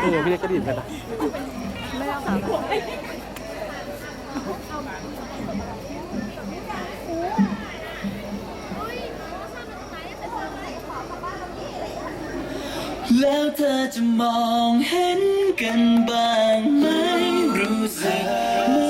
เออพี่เล็กก็ดีเหมือนกันนะไม่เอาค่ะแล้วเธอจะมองเห็นกันบ้างไหมรู้สึก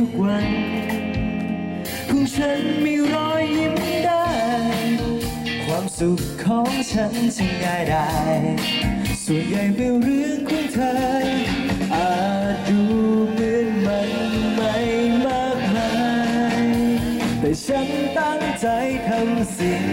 ทุกวันของฉันมีรอยยิ้มได้ ความสุขของฉันจึงง่ายได้ ส่วนใหญ่เป็นเรื่องของเธอ อาจดูเหมือนมันไม่มากมาย แต่ฉันตั้งใจทำสิ่ง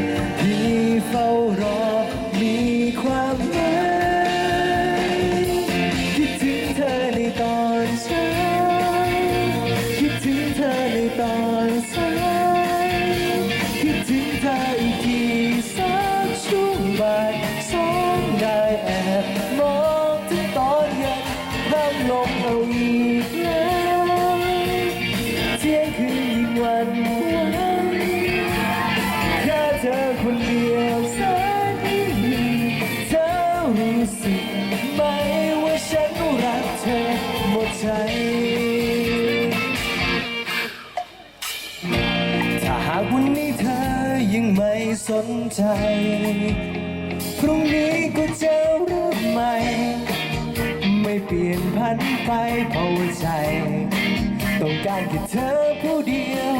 ากวันนี้เธอยังไม่สนใจ พรุ่งนี้ก็จะเริ่มใหม่ ไม่เปลี่ยนพันไปเพราะว่าใจ ต้องการแค่เธอผู้เดียว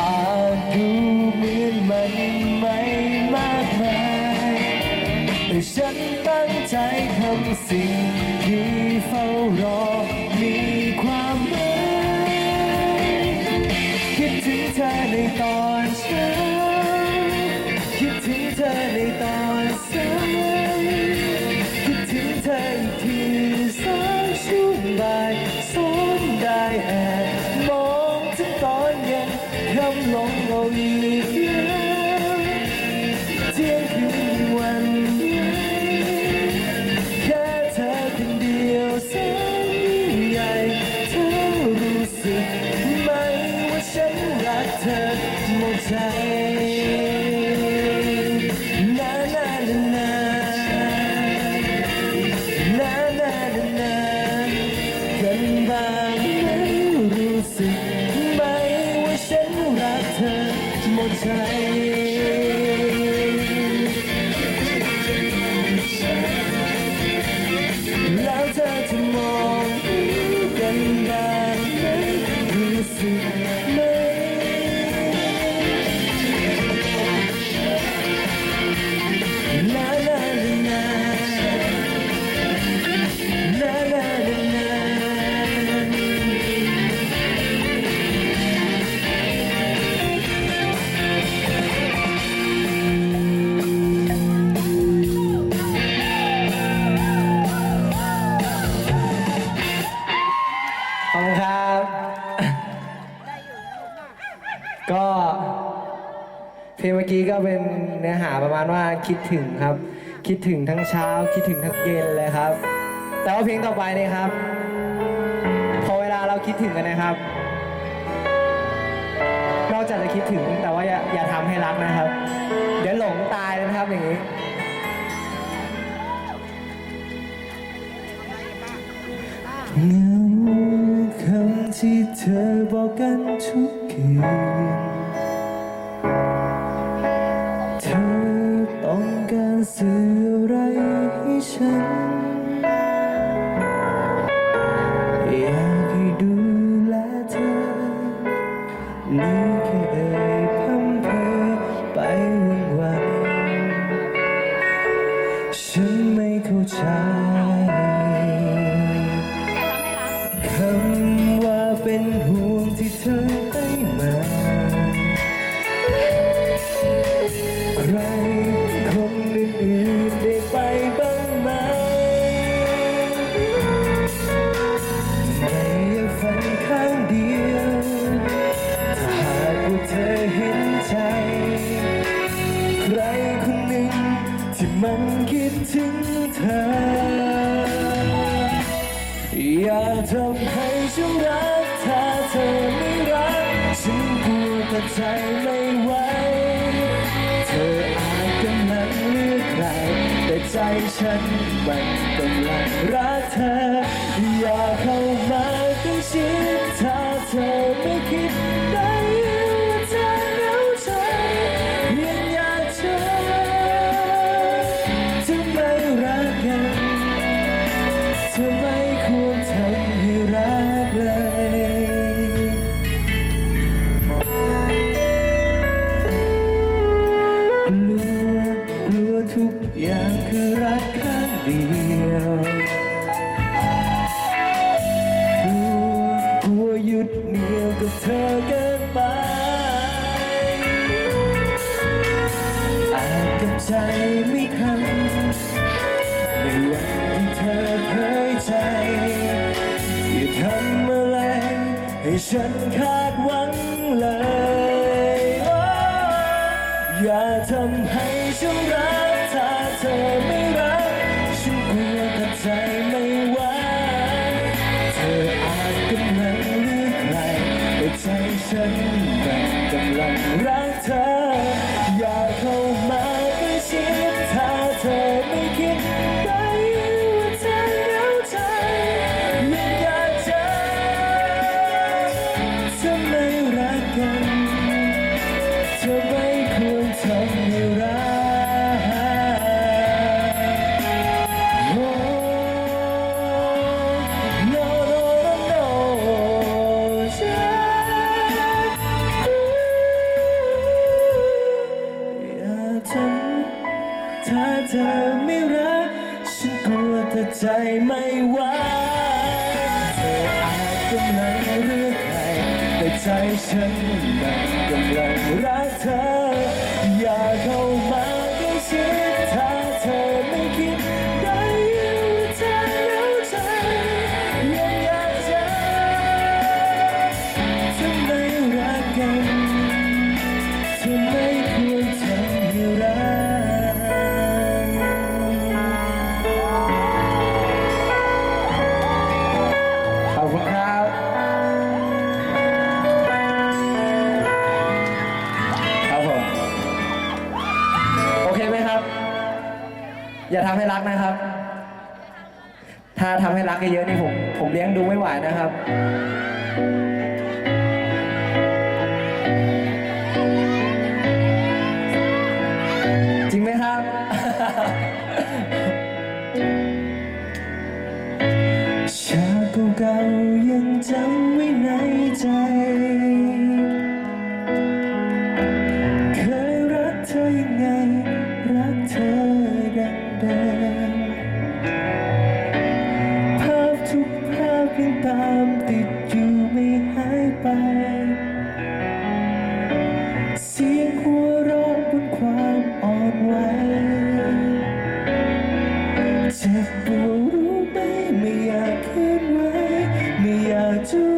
อาจดูเหมือนมันไม่มากมาย แต่ฉันตั้งใจทำสิ่งที่เฝ้ารอ มีความหมายคิดถึงเธอในตอน แค่เธอคนเดียวแสนยิ่งใหญ่เธอรู้สึกไหมว่าฉันรักเธอหมดใจนานานานานานานากันบ้างนั้นรู้สึกไหมว่าฉันรักเธอหมดใจ เพลงเมื่อกี้ก็เป็นเนื้อหาประมาณว่าคิดถึงครับ คิดถึงทั้งเช้า คิดถึงทั้งเย็นเลยครับ แต่ว่าเพลงต่อไปนี่ครับ พอเวลาเราคิดถึงกันนะครับ นอกจากจะคิดถึงแต่ว่าอย่าอย่าทำให้รักนะครับ เดี๋ยวหลงตายเลยนะครับอย่างนี้เงาคำที่เธอบอกกันทุกคืน สื่ออะไรให้ฉัน อยากให้ดูแลเธอ นี่แค่เอ่ยพัมเพอไปวันวันๆฉันไม่เข้าใจคำว่าเป็นห่วง อยากเข้า ให้ฉันคาดหวังเลย อย่าทำให้ฉันรัก เธอไม่รัก ฉันกลัวแต่ใจไม่ไหว อย่าทำให้รักนะครับ ถ้าทำให้รักเยอะๆนี่ผมผมเลี้ยงดูไม่ไหวนะครับ Ooh, baby, I can't wait. Me, I do.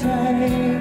time.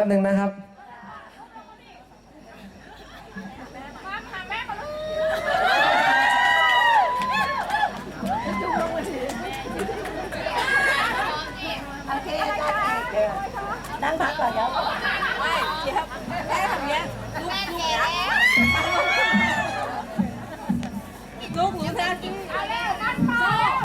ป๊บหนึ่งนะครับนั่งพักก่อนเดี๋ยว